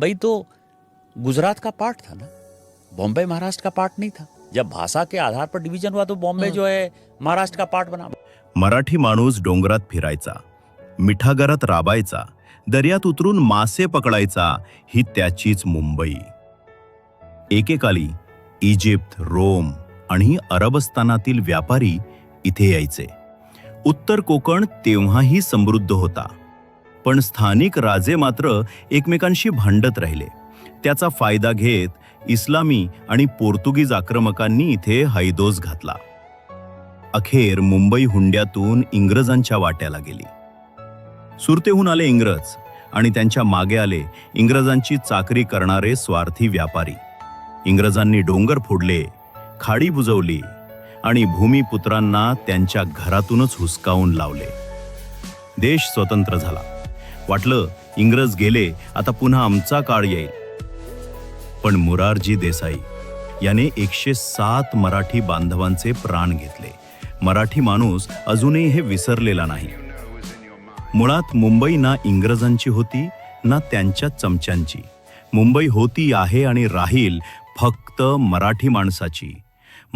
बम्बई तो गुजरात का पार्ट था ना? बॉम्बे महाराष्ट्र का पार्ट नहीं था। जब भाषा के आधार पर डिवीजन हुआ तो बॉम्बे जो है महाराष्ट्र का पार्ट बना। मराठी माणूस डोंगरात फिरायचा मिठागरात राबायचा दर्यात उतरून मासे पकडायचा ही त्याचीच मुंबई. एकेकाली इजिप्त रोम आणि अरबस्थानातील व्यापारी इथे यायचे. उत्तर कोकण तेव्हाही समृद्ध होता. पण स्थानिक राजे मात्र एकमेकांशी भांडत राहिले. त्याचा फायदा घेत इस्लामी आणि पोर्तुगीज आक्रमकांनी इथे हैदोस घातला. अखेर मुंबई हुंड्यातून इंग्रजांच्या वाट्याला गेली. सुरतेहून आले इंग्रज आणि त्यांच्या मागे आले इंग्रजांची चाकरी करणारे स्वार्थी व्यापारी. इंग्रजांनी डोंगर फोडले खाडी बुजवली आणि भूमिपुत्रांना त्यांच्या घरातूनच हुसकावून लावले. देश स्वतंत्र झाला. वाटलं इंग्रज गेले आता पुन्हा आमचा काळ येईल. पण मुरारजी देसाई याने एकशे सात मराठी बांधवांचे प्राण घेतले. मराठी माणूस अजूनही हे विसरलेला नाही. मुळात मुंबई ना इंग्रजांची होती ना त्यांच्या चमच्यांची. मुंबई होती आहे आणि राहील फक्त मराठी माणसाची.